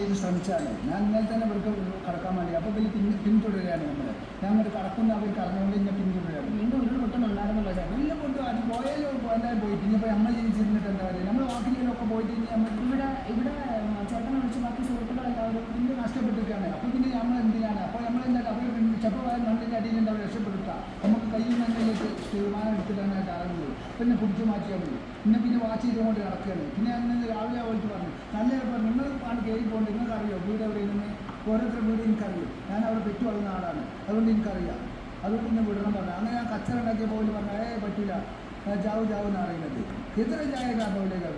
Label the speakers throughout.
Speaker 1: വേണ്ടി ശ്രമിച്ചാണ് ഞാൻ ഇന്നലെ തന്നെ ഇവർക്ക് കടക്കാൻ വേണ്ടി അപ്പോൾ വലിയ പിൻ പിന്തുടരുകയാണ് നമ്മൾ ഞാൻ അങ്ങോട്ട് കടക്കുന്ന അവർ കടന്നുകൊണ്ട് ഇന്നെ പിന്തുടരുകയാണ്.
Speaker 2: വീണ്ടും ഉരുൾ പൊട്ടുന്നുണ്ടായിരുന്നല്ലോ
Speaker 1: നല്ല കൊണ്ട് അത് പോയാലോ എന്തായാലും പോയിട്ട് ഇനിയിപ്പോൾ നമ്മൾ ജീവിച്ചിരുന്നിട്ട് എന്താ പറയുക നമ്മൾ വാക്കിലൊക്കെ പോയിട്ട് ഇനി നമ്മൾ
Speaker 2: ഇവിടെ ഇവിടെ ചേട്ടനെ വിളിച്ച് ബാക്കി സുഹൃത്തുക്കളെല്ലാവരും
Speaker 1: പിന്നെ നഷ്ടപ്പെട്ടിരിക്കുകയാണ്. അപ്പോൾ പിന്നെ നമ്മൾ എന്തിനാണ് അപ്പോൾ നമ്മൾ എന്താ അവർ ചെപ്പമായ മണ്ണിന്റെ അടിയിലുണ്ട് അവർ രക്ഷപ്പെടുത്തുക നമുക്ക് കയ്യിൽ നിന്നിലേക്ക് തീരുമാനം എടുത്തിട്ടാണ് ഇറങ്ങുന്നത് പിന്നെ പിടിച്ചു മാറ്റിയാൽ മതി. പിന്നെ പിന്നെ വാച്ച് ചെയ്തുകൊണ്ട് നടക്കുകയാണ്. പിന്നെ അന്ന് രാവിലെ പോയിട്ട് പറഞ്ഞു. നല്ല പറഞ്ഞു. നിങ്ങൾ ആണ് കയറി പോകുന്നത് നിങ്ങൾക്കറിയോ വീട് എവിടെയെന്ന് ഓരോരുത്തരുടെ വീട് എനിക്കറിയും. ഞാൻ അവിടെ പെറ്റു വളർന്ന ആളാണ്. അതുകൊണ്ട് എനിക്കറിയാം. അതുകൊണ്ട് ഇന്ന് വിടണം പറഞ്ഞു. അങ്ങനെ ഞാൻ കച്ചറ ഉണ്ടാക്കിയ പോലും പറഞ്ഞു ഏ പറ്റില്ല ജാവു ജാവു എന്ന് അറിയുന്നത് എത്ര ചായ കാരണമില്ലേക്ക്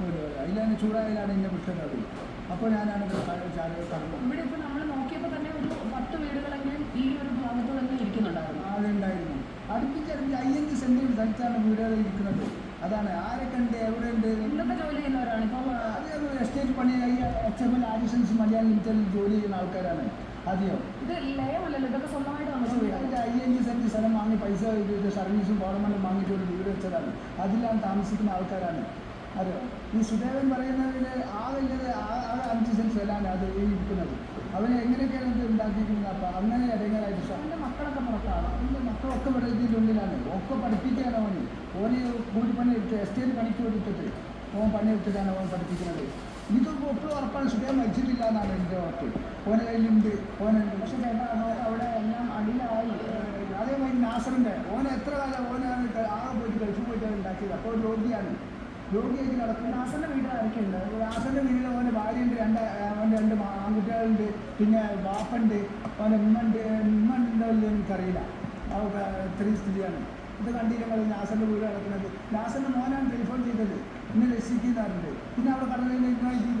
Speaker 1: അത് അതിലാണ് ചൂടായാലാണ് എന്നെ വിട്ടത് അത് അപ്പോൾ ഞാനാണ് ചായ
Speaker 2: ഇവിടെ ഇപ്പോൾ നമ്മൾ നോക്കിയപ്പോൾ തന്നെ ഒരു പത്ത് വീടുകളെങ്കിലും ഈ ഒരു ഭാഗത്ത് തന്നെ ഇരിക്കുന്നുണ്ടായിരുന്നു
Speaker 1: അതുണ്ടായിരുന്നു. അടുപ്പിച്ചറിഞ്ഞ് അയ്യഞ്ച് സെന്റിൽ സ്ഥലത്താണ് വീടുകൾ ഇരിക്കുന്നത്. അതാണ്. ആരൊക്കെ ഉണ്ട്? എവിടെ ഉണ്ട്?
Speaker 2: എന്തൊക്കെ ജോലി ചെയ്യുന്നവരാണ് ഇപ്പോൾ
Speaker 1: അത് എസ്റ്റേറ്റ് പണി? H F L additions Malayalam ലിമിറ്റഡിൽ ജോലി ചെയ്യുന്ന ആൾക്കാരാണ്. ആദ്യം.
Speaker 2: ഇത് ലയമല്ലല്ലോ ഇതൊക്കെ സ്വന്തമായിട്ട്
Speaker 1: അതിന്റെ സ്ഥലം വാങ്ങി പൈസ സർവീസും ഗവൺമെന്റ് വാങ്ങിയിട്ട് ഒരു വീട് വെച്ചതാണ്. അതിലാണ് താമസിക്കുന്ന ആൾക്കാരാണ്. അതെ ഈ സുദേവൻ പറയുന്നതിൽ ആകെയുള്ളത് ആ- ആകെ അഞ്ച് സെൻസ് സ്ഥലമാണ് അത് ഈ ഇരിക്കുന്നത്. അവനെ എങ്ങനെയൊക്കെയാണ് ഇത് ഉണ്ടാക്കിയിരിക്കുന്നത്? അപ്പം അങ്ങനെ
Speaker 2: എന്റെ മക്കളൊക്കെ പുറത്താണ്?
Speaker 1: അവന്റെ ഇവിടെ ഇതിന്റെ ഉള്ളിലാണ്. ഒക്കെ പഠിപ്പിക്കുകയാണ് അവന്. ഓന് കൂലിപ്പണി എടുത്ത് എസ്റ്റേറ്റ് പണിക്ക് എടുത്തിട്ട് ഓൻ പണി എടുത്തിട്ടാണ് അവൻ പഠിപ്പിക്കുന്നത്. ഇതൊക്കെ ഒട്ടും ഉറപ്പാണ്. സുഖം മരിച്ചിട്ടില്ല എന്നാണ് എന്റെ ഉറപ്പ് ഓനെ കയ്യിലുണ്ട്. ഓനുണ്ട്
Speaker 2: പക്ഷെ ചേട്ടാ അവിടെ എല്ലാം അടിയിലായി.
Speaker 1: അതേമാതിരി നാസറിന്റെ ഓനെ എത്ര കാലം ഓനാണ് ആ ആകെ പോയിട്ട് കഴിച്ചു പോയിട്ടാണ് ഉണ്ടാക്കിയത്. അപ്പോൾ ഒരു രോഗിയാണ്. രോഗിയായിട്ട് നടക്കുന്നത്.
Speaker 2: നാസറിന്റെ വീട്ടിൽ ആരൊക്കെയുണ്ട്
Speaker 1: നാസറിന്റെ വീട്ടിൽ ഓന്റെ ഭാര്യയുണ്ട്. രണ്ട് അവന്റെ രണ്ട് ആൺകുട്ടികളുണ്ട്. പിന്നെ ബാപ്പുണ്ട് ഓന്റെ ഉമ്മണ്ട് ഉമ്മ ഉണ്ടോ ഇല്ലയോ എനിക്കറിയില്ല. ഇത്രയും സ്ഥിതിയാണ് ഇത് കണ്ടില്ല നിങ്ങൾ നാസറിന്റെ വീട് കിടക്കുന്നത് നാസറിന്റെ മോനാണ് ടെലിഫോൺ ചെയ്തത്. ഇന്ന് രക്ഷിക്കുന്നുണ്ട് പിന്നെ അവിടെ കടന്നതിന്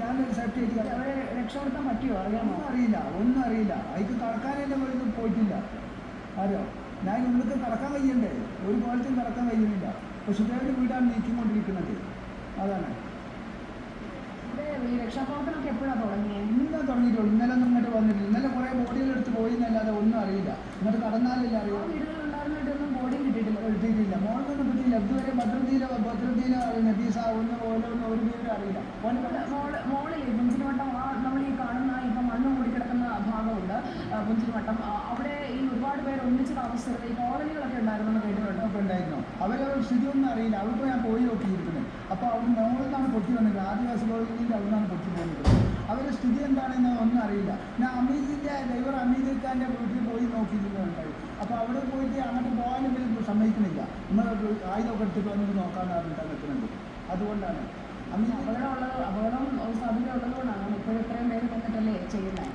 Speaker 1: ഞാനൊരു സേഫ്റ്റി ആയിട്ട്
Speaker 2: അവരെ രക്ഷപ്പെടുത്താൻ പറ്റിയോ? അറിയാമോ?
Speaker 1: അറിയില്ല ഒന്നും അറിയില്ല. അതിക്ക് കടക്കാനെന്നെ പോയിട്ട് പോയിട്ടില്ല. ആരോ? ഞാൻ ഉള്ളിൽ കടക്കാൻ കഴിയണ്ടേ? ഒരു കോലത്തും കടക്കാൻ കഴിയുന്നില്ല. പക്ഷെ സുഖമായിട്ട് വീടാണ് നീക്കിക്കൊണ്ടിരിക്കുന്നത്. അതാണ്.
Speaker 2: ഈ രക്ഷാപ്രവർത്തനമൊക്കെ എപ്പോഴാണ് തുടങ്ങിയത്
Speaker 1: ഇന്നലെ തുടങ്ങിയിട്ടുള്ളൂ. ഇന്നലെ ഒന്നും ഇങ്ങോട്ട് വന്നിട്ടില്ല. ഇന്നലെ കുറേ ബോഡികളെടുത്ത് പോയി എന്നല്ലാതെ ഒന്നും അറിയില്ല. ഇങ്ങോട്ട് കടന്നാലല്ലേ അറിയാം?
Speaker 2: വീടുകളുണ്ടായിരുന്നിട്ടൊന്നും ബോഡിയും കിട്ടിയിട്ടില്ല.
Speaker 1: എഴുതിയിട്ടില്ല മോൾക്കൊന്നും കിട്ടിയില്ല. ഇതുവരെ ഭദ്രതീല ഭദ്രതീല നബീസ ഒന്ന് ഓരോന്നും ഒരു വിവരം അറിയില്ല.
Speaker 2: മോളിൽ പുഞ്ചിരിമട്ടം ആ നമ്മൾ ഈ കാണുന്ന ഇപ്പം മണ്ണ് മൂടിക്കിടക്കുന്ന ഭാഗമുണ്ട്. ആ, പുഞ്ചിരിമട്ടം അവിടെ ഈ ഒരുപാട് പേര് ഒന്നിച്ച് താമസിച്ചത് ഈ കോളനികളൊക്കെ ഉണ്ടായിരുന്നു കേട്ടിട്ടുണ്ട്.
Speaker 1: ഒക്കെ ഉണ്ടായിരുന്നു. അവരവർ സ്ഥിതിയൊന്നും അറിയില്ല. അവർക്ക് ഞാൻ പോയി നോക്കിയിരിക്കുന്നത്. അപ്പോൾ അവർ മോളിൽ നിന്നാണ് പൊട്ടി വന്നത് ആദിവാസി കോളനിയിൽ അവിടെ നിന്നാണ് പൊട്ടി പോകുന്നത് അവരുടെ സ്ഥിതി എന്താണെന്ന് ഒന്നും അറിയില്ല. ഞാൻ അമീദിന്റെ ഡ്രൈവർ അമീദ് ഖാന്റെ വീട്ടിൽ പോയി നോക്കിയിരുന്നുണ്ടായി അപ്പോൾ അവിടെ പോയിട്ട് അങ്ങോട്ട് പോകാൻ ഇവർ സമ്മതിക്കുന്നില്ല. നമ്മൾ ആയുധമൊക്കെ എടുത്തിട്ട് വന്നിട്ട് നോക്കാമെന്ന് പറഞ്ഞിട്ടാണ് നിൽക്കുന്നുണ്ട്. അതുകൊണ്ടാണ്. അങ്ങനെ
Speaker 2: അപകടമുള്ളത് അപകടം സാധ്യത ഉള്ളതുകൊണ്ടാണ് ഇപ്പോഴും ഇത്രയും പേര് വന്നിട്ടല്ലേ ചെയ്യുന്നത്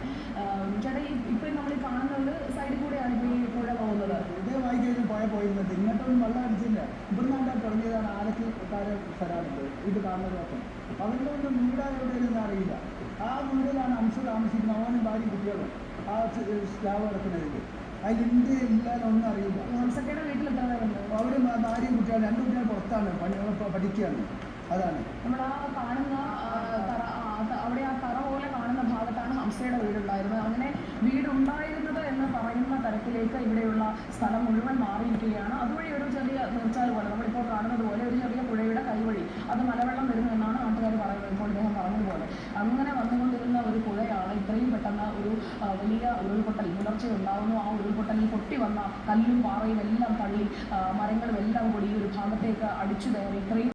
Speaker 2: ചേട്ടാ ഇപ്പം നമ്മൾ കാണുന്നത് സൈഡിൽ കൂടെയാണ് ഇപ്പോൾ ഈ പുഴ പോകുന്നത്.
Speaker 1: ഇതേ വായിക്കഴിഞ്ഞ് പുഴ പോയിരുന്നത്. ഇങ്ങോട്ടൊന്നും വെള്ളം അടിച്ചില്ല. ഇവിടെ ഇവിടുന്ന് തുടങ്ങിയതാണ് ആരൊക്കെ കാര്യം സ്ഥലമുണ്ട്. ഇത് കാണുന്നതൊക്കെ അവരുടെ ഒന്നും വീടാ എവിടെയൊന്നും അറിയില്ല. ആ വീടിലാണ് അംശ താമസിക്കുന്ന അവനും ഭാര്യ കുട്ടികളും. ആ സ്റ്റാവ് കിടക്കുന്നതിൽ അതിലുണ്ട് ഇല്ലാന്നൊന്നും അറിയില്ല.
Speaker 2: ഹംസക്കയുടെ വീട്ടിൽ എത്ര പേരുണ്ട്
Speaker 1: അവർ ഭാര്യ കുട്ടികൾ രണ്ട് കുട്ടികൾ പുറത്താണ് പഠിക്കുകയാണ്. അതാണ്.
Speaker 2: നമ്മൾ ആ കാണുന്ന അവിടെ ആ തറ പോലെ കാണുന്ന ഭാഗത്താണ് ഹംസയുടെ വീടുണ്ടായിരുന്നത്. അങ്ങനെ വീടുണ്ടായിരുന്നത് എന്ന് പറയുന്ന തരത്തിലേക്ക് ഇവിടെയുള്ള സ്ഥലം മുഴുവൻ മാറിയിരിക്കുകയാണ്. അതുവഴി ഒരു ചെറിയ നീർച്ചാൽ പോലെ നമ്മളിപ്പോൾ കാണുന്നത് പോലെ ഒരു ചെറിയ പുഴയുടെ കൈവഴി അത് മലവെള്ളം വരുന്നു എന്നാണ് നാട്ടുകാർ പറയുന്നത്. ഇപ്പോൾ ഇദ്ദേഹം പറഞ്ഞതുപോലെ. അങ്ങനെ വന്നുകൊണ്ടിരുന്ന ഒരു പുഴയാണ് ഇത്രയും പെട്ടെന്ന് ഒരു ആ, വലിയ ഉരുൾപൊട്ടൽ പുലർച്ചെ ഉണ്ടാകുന്നു ആ ഉരുൾപൊട്ടലിൽ പൊട്ടി വന്ന കല്ലും പാറയും എല്ലാം തള്ളി മരങ്ങളും എല്ലാം കൂടി ഈ ഒരു ഭാഗത്തേക്ക് അടിച്ചു കയറി. ഇത്രയും